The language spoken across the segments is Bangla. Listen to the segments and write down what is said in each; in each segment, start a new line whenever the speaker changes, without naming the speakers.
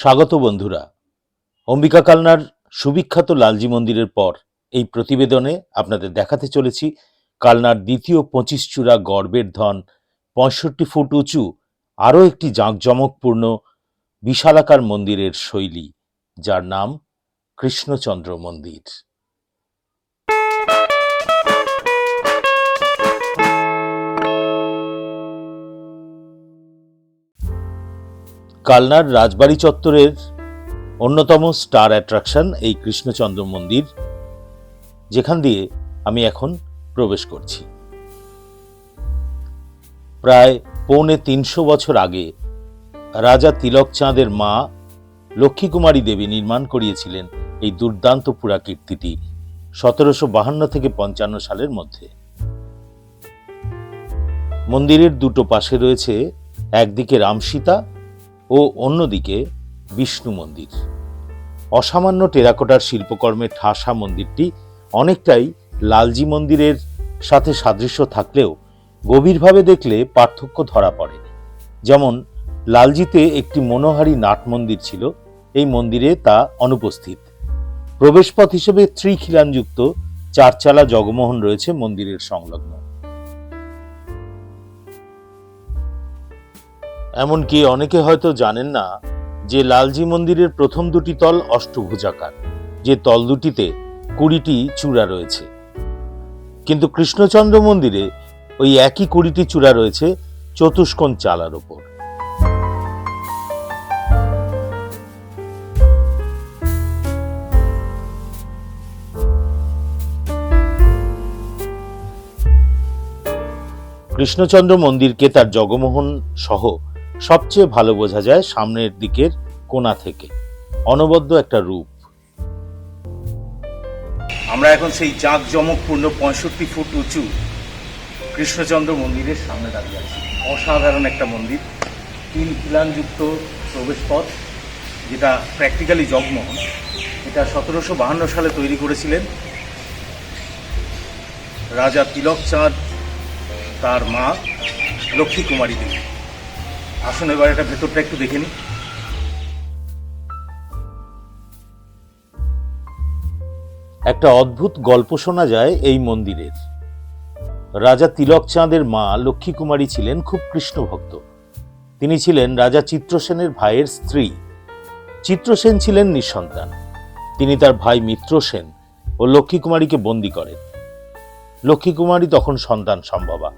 স্বাগত বন্ধুরা। অম্বিকা কালনার সুবিখ্যাত লালজি মন্দিরের পর এই প্রতিবেদনে আপনাদের দেখাতে চলেছি কালনার দ্বিতীয় পঁচিশ চূড়া গর্বের ধন, পঁয়ষট্টি ফুট উঁচু, আরও একটি জাঁকজমকপূর্ণ বিশালাকার মন্দিরের শৈলী, যার নাম কৃষ্ণচন্দ্র মন্দির। কালনার রাজবাড়ি চত্বরের অন্যতম স্টার অ্যাট্রাকশন এই কৃষ্ণচন্দ্র মন্দির, যেখান দিয়ে আমি এখন প্রবেশ করছি। প্রায় পৌনে তিনশো বছর আগে রাজা তিলক চাঁদের মা লক্ষ্মী কুমারী দেবী নির্মাণ করিয়েছিলেন এই দুর্দান্ত পুরাকীর্তিটি সতেরোশো বাহান্ন থেকে পঞ্চান্ন সালের মধ্যে। মন্দিরের দুটো পাশে রয়েছে একদিকে রামসীতা ও অন্যদিকে বিষ্ণু মন্দির। অসামান্য টেরাকোটার শিল্পকর্মে ঠাসা মন্দিরটি অনেকটাই লালজি মন্দিরের সাথে সাদৃশ্য থাকলেও গভীরভাবে দেখলে পার্থক্য ধরা পড়ে যেমন লালজিতে একটি মনোহারী নাট মন্দির ছিল, এই মন্দিরে তা অনুপস্থিত। প্রবেশপথ হিসেবে ত্রিখিলানযুক্ত চারচালা জগমোহন রয়েছে মন্দিরের সংলগ্ন। এমনকি অনেকে হয়তো জানেন না যে লালজি মন্দিরের প্রথম দুটি তল অষ্টভুজাকার, যে তল দুটিতে কুড়িটি চূড়া রয়েছে। কিন্তু কৃষ্ণচন্দ্র মন্দিরে ওই একই কুড়িটি চূড়া রয়েছে চতুষ্কোণ চালার ওপর। কৃষ্ণচন্দ্র মন্দিরকে তার জগমোহন সহ সবচেয়ে ভালো বোঝা যায় সামনের দিকের কোণা থেকে। অনবদ্য একটা রূপ। আমরা এখন সেই জাঁক জমকপূর্ণ পঁয়ষট্টি ফুট উঁচু কৃষ্ণচন্দ্র মন্দিরের সামনে দাঁড়িয়ে আছি। অসাধারণ একটা মন্দির। তিন খিলানযুক্ত প্রবেশপথ, যেটা প্র্যাকটিক্যালি জগমোহন। এটা সতেরোশো বাহান্ন সালে তৈরি করেছিলেন রাজা তিলক চাঁদ তার মা লক্ষ্মী কুমারী দেবী। আসুন, এবার এটা ভেতরটা একটু দেখে নিই। একটা অদ্ভুত গল্প শোনা যায় এই মন্দিরের। রাজা তিলক চাঁদের মা লক্ষ্মী কুমারী ছিলেন খুব কৃষ্ণ ভক্ত তিনি ছিলেন রাজা চিত্রসেনের ভাইয়ের স্ত্রী। চিত্রসেন ছিলেন নিঃসন্তান। তিনি তার ভাই মিত্রসেন ও লক্ষ্মী কুমারীকে বন্দি করেন। লক্ষ্মী কুমারী তখন সন্তান সম্ভবা।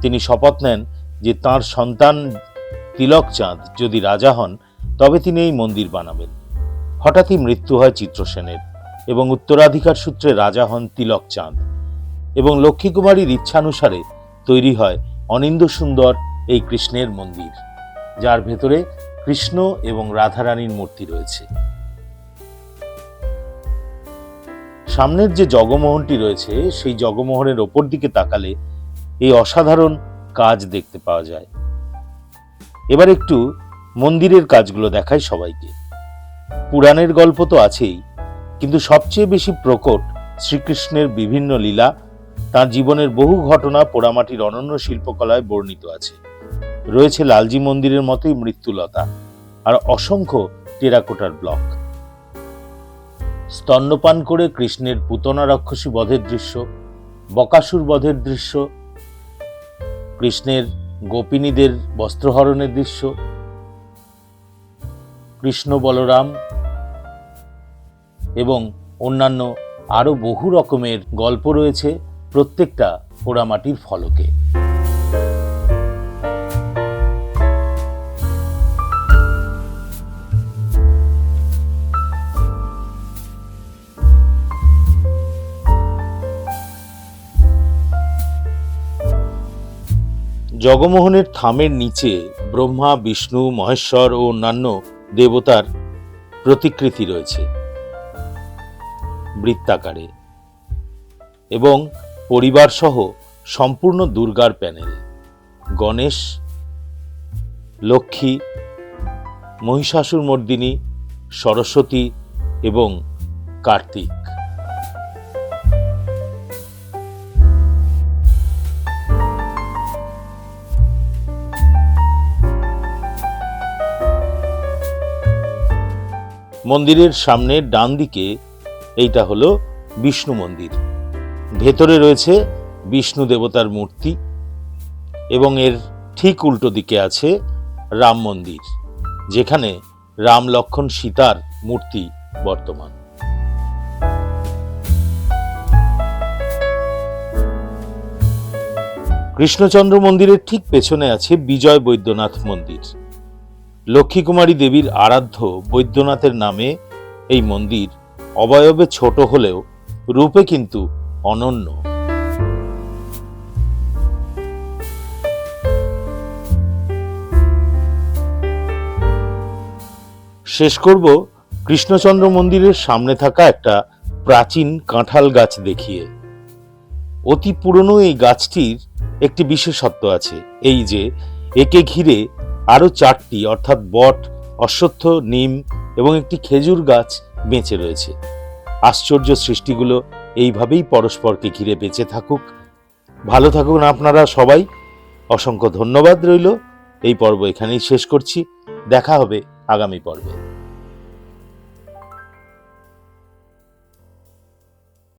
তিনি শপথ নেন যে তার সন্তান তিলক চাঁদ যদি রাজা হন, তবে তিনি এই মন্দির বানাবেন। হঠাৎই মৃত্যু হয় চিত্রসেনের এবং উত্তরাধিকার সূত্রে রাজা হন তিলক চাঁদ এবং লক্ষ্মী কুমারীর ইচ্ছানুসারে তৈরি হয় অনিন্দ সুন্দর এই কৃষ্ণের মন্দির, যার ভেতরে কৃষ্ণ এবং রাধারানীর মূর্তি রয়েছে। সামনের যে জগমোহনটি রয়েছে, সেই জগমোহনের ওপর দিকে তাকালে এই অসাধারণ কাজ দেখতে পাওয়া যায়। এবার একটু মন্দিরের কাজগুলো দেখায় সবাইকে। পুরাণের গল্প তো আছেই, কিন্তু সবচেয়ে বেশি প্রকট শ্রীকৃষ্ণের বিভিন্ন লীলা তার জীবনের বহু ঘটনা পোড়ামাটির অনন্য শিল্পকলায় বর্ণিত আছে। রয়েছে লালজি মন্দিরের মতোই মৃত্যুলতা আর অসংখ্য টেরাকোটার ব্লক। স্তন্যপান করে কৃষ্ণের পুতনা রাক্ষসী বধের দৃশ্য, বকাসুর বধের দৃশ্য, কৃষ্ণের গোপিনীদের বস্ত্রহরণের দৃশ্য, কৃষ্ণ বলরাম এবং অন্যান্য আরও বহু রকমের গল্প রয়েছে প্রত্যেকটা পোড়ামাটির ফলকে। জগমোহনের থামের নিচে ব্রহ্মা, বিষ্ণু, মহেশ্বর ও অন্যান্য দেবতার প্রতিকৃতি রয়েছে বৃত্তাকারে এবং পরিবারসহ সম্পূর্ণ দুর্গার প্যানেল। গণেশ, লক্ষ্মী মহিষাসুর মর্দিনী সরস্বতী এবং কার্তিক। মন্দিরের সামনে ডান দিকে এইটা হলো বিষ্ণু মন্দির। ভেতরে রয়েছে বিষ্ণু দেবতার মূর্তি এবং এর ঠিক উল্টো দিকে আছে রাম মন্দির, যেখানে রাম লক্ষণ সীতার মূর্তি বর্তমান। কৃষ্ণচন্দ্র মন্দিরের ঠিক পেছনে আছে বিজয় বৈদ্যনাথ মন্দির। লক্ষ্মীকুমারী দেবীর আরাধ্য বৈদ্যনাথের নামে এই মন্দির অবয়বে ছোট হলেও রূপে কিন্তু অনন্য। শেষ করব কৃষ্ণচন্দ্র মন্দিরের সামনে থাকা একটা প্রাচীন কাঁঠাল গাছ দেখিয়ে। অতি পুরনো এই গাছটির একটি বিশেষত্ব আছে, এই যে একে ঘিরে আরও চারটি, অর্থাৎ বট, অশ্বত্থ, নিম এবং একটি খেজুর গাছ বেঁচে রয়েছে। আশ্চর্য সৃষ্টিগুলো এইভাবেই পরস্পরকে ঘিরে বেঁচে থাকুক। ভালো থাকুন আপনারা সবাই। অসংখ্য ধন্যবাদ রইল। এই পর্ব এখানেই শেষ করছি। দেখা হবে আগামী পর্বে।